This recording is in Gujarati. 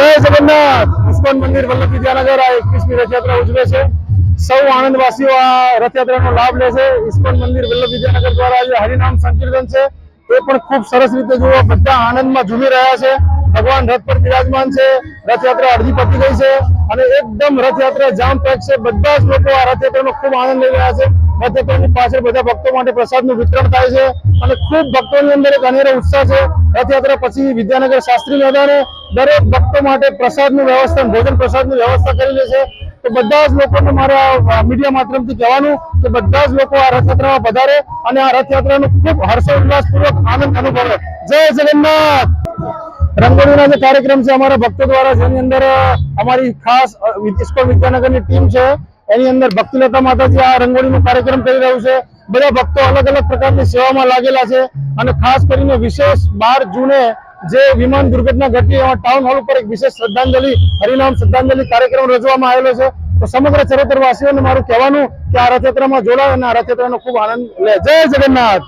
જય જગન્નાથ. ઇસ્કોન મંદિર વલ્લભ વિદ્યાનગર આ એકવીસમી રથયાત્રા ઉજવે છે. સૌ આનંદવાસીઓ આ રથયાત્રાનો લાભ લે છે. ઇસ્કોન મંદિર વલ્લભ વિદ્યાનગર દ્વારા આજે હરિનામ સંકીર્તન છે. એ પણ ખૂબ સરસ રીતે જુઓ, બધા આનંદમાં ઝૂમી રહ્યા છે. ભગવાન રથ પર બિરાજમાન છે. રથયાત્રા અડધી પતી ગઈ છે અને એકદમ રથયાત્રા જામ પેક છે. બધા જ લોકો આ રથયાત્રાનો ખૂબ આનંદ લઈ રહ્યા છે. રથયાત્રાની પાછળ બધા ભક્તો માટે પ્રસાદનું વિતરણ થાય છે અને ખૂબ ભક્તોની અંદર એક અનેરો ઉત્સાહ છે. રથયાત્રા પછી વિદ્યાનગર શાસ્ત્રી મેદાને દરેક ભક્તો માટે પ્રસાદનું વ્યવસ્થા, ભોજન પ્રસાદની વ્યવસ્થા કરેલી છે. તો બધા જ લોકોને મારા મીડિયા માધ્યમથી કહેવાનું કે બધા જ લોકો આ રથયાત્રામાં પધારે અને આ રથયાત્રાનો ખૂબ હર્ષોલ્લાસપૂર્વક આનંદ અનુભવે. જય જગન્નાથ! રંગોળીના જે કાર્યક્રમ છે અમારા ભક્તો દ્વારા, જેની અંદર અમારી ખાસ ઇસ્કોન વિદ્યાનગરની ટીમ છે. એની અંદર ભક્તિલતા માતાજી આ રંગોળીનો કાર્યક્રમ કરી રહ્યું છે. બધા ભક્તો અલગ અલગ પ્રકારની સેવામાં લાગેલા છે અને ખાસ કરીને વિશેષ બાર જૂને જે વિમાન દુર્ઘટના ઘટી એમાં ટાઉન હોલ ઉપર એક વિશેષ શ્રદ્ધાંજલિ, હરિનામ શ્રદ્ધાંજલિ કાર્યક્રમ રચવામાં આવેલો છે. તો સમગ્ર ચરોતર વાસીઓને મારું કહેવાનું કે આ રથયાત્રામાં જોડાય અને આ રથયાત્રાનો ખૂબ આનંદ લે. જય જગન્નાથ!